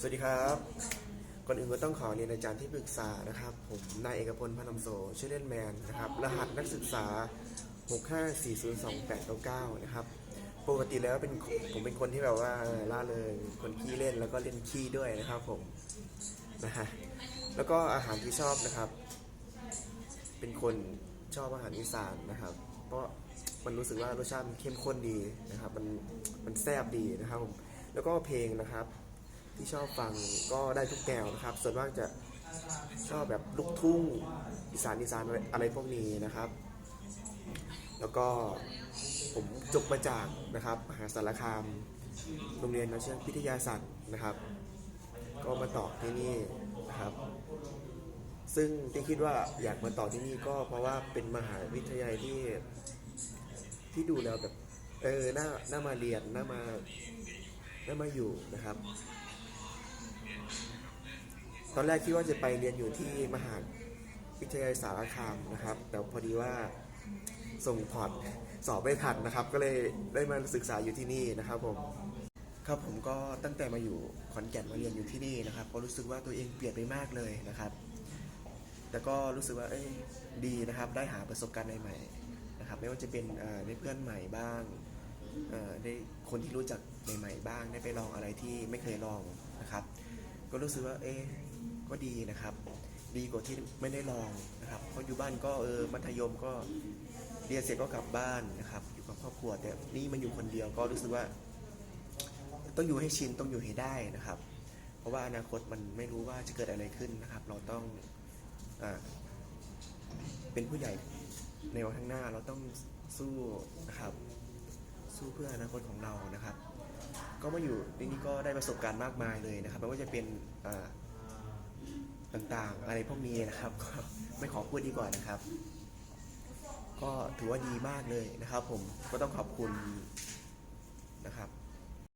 สวัสดีครับก่อนอื่นก็ต้องขอเรียนอาจารย์ที่ปรึกษานะครับ ผมนายเอกพลพนมโสชื่อเล่นแมนนะครับ รหัสนักศึกษา 6540289นะครับปกติแล้วเป็นผมเป็นคนที่แบบว่าล่าเริงคนขี้เล่นแล้วก็เล่นขี้ด้วยนะครับผมนะฮะแล้วก็อาหารที่ชอบนะครับ เป็นคนชอบอาหารอีสานนะครับ เพราะมันรู้สึกว่ารสชาติมันเข้มข้นดีนะครับ มันมันแซ่บดีนะครับผมแล้วก็เพลงนะครับ ที่ชอบฟังก็ได้ทุกแนวนะครับ ส่วนมากจะชอบแบบลูกทุ่งอีสานอีสานอะไรพวกนี้นะครับ แล้วก็ผมจบมาจากนะครับมหาสารคามโรงเรียนนาเชียงพิทยาศาสตร์นะครับ ก็มาต่อที่นี่นะครับ ซึ่งที่คิดว่าอยากมาต่อที่นี่ก็เพราะว่าเป็นมหาวิทยาลัยที่ที่ดูแล้วแบบเออน่าน่ามาเรียนน่ามาน่ามาอยู่นะครับ ตอนแรกคิดว่าจะไปเรียนอยู่ที่มหาวิทยาลัยสารคามนะครับ แต่พอดีว่าส่งพอร์ตสอบไม่ทันนะครับ ก็เลยได้มาศึกษาอยู่ที่นี่นะครับผมครับผมก็ตั้งแต่มาอยู่ขอนแก่นมาเรียนอยู่ที่นี่นะครับก็รู้สึกว่าตัวเองเปลี่ยนไปมากเลยนะครับ แต่ก็รู้สึกว่าเอ้ยดีนะครับ ได้หาประสบการณ์ใหม่ๆนะครับ ไม่ว่าจะเป็นเอ่อได้เพื่อนใหม่บ้าง ได้คนที่รู้จักใหม่ๆบ้างได้ไปลองอะไรที่ไม่เคยลองนะครับ ก็รู้สึกว่าเอ๊ก็ดีนะครับ ดีกว่าที่ไม่ได้ลองนะครับเพราะอยู่บ้านก็เออมัธยมก็เรียนเสร็จก็กลับบ้านนะครับ อยู่กับครอบครัว แต่นี่มันอยู่คนเดียวก็รู้สึกว่า ต้องอยู่ให้ชินต้องอยู่ให้ได้นะครับ เพราะว่าอนาคตมันไม่รู้ว่าจะเกิดอะไรขึ้นนะครับ เราต้องอาเป็นผู้ใหญ่ในวันข้างหน้าเราต้องสู้นะครับ สู้เพื่ออนาคตของเรานะครับ ก็มาอยู่ที่นี่ก็ได้ประสบการณ์มากมายเลยนะครับไม่ว่าจะเป็นต่างๆ อะไรพวกนี้นะครับก็ไม่ขอพูดดีกว่านะครับ ก็ถือว่าดีมากเลยนะครับ ผมก็ต้องขอบคุณนะครับ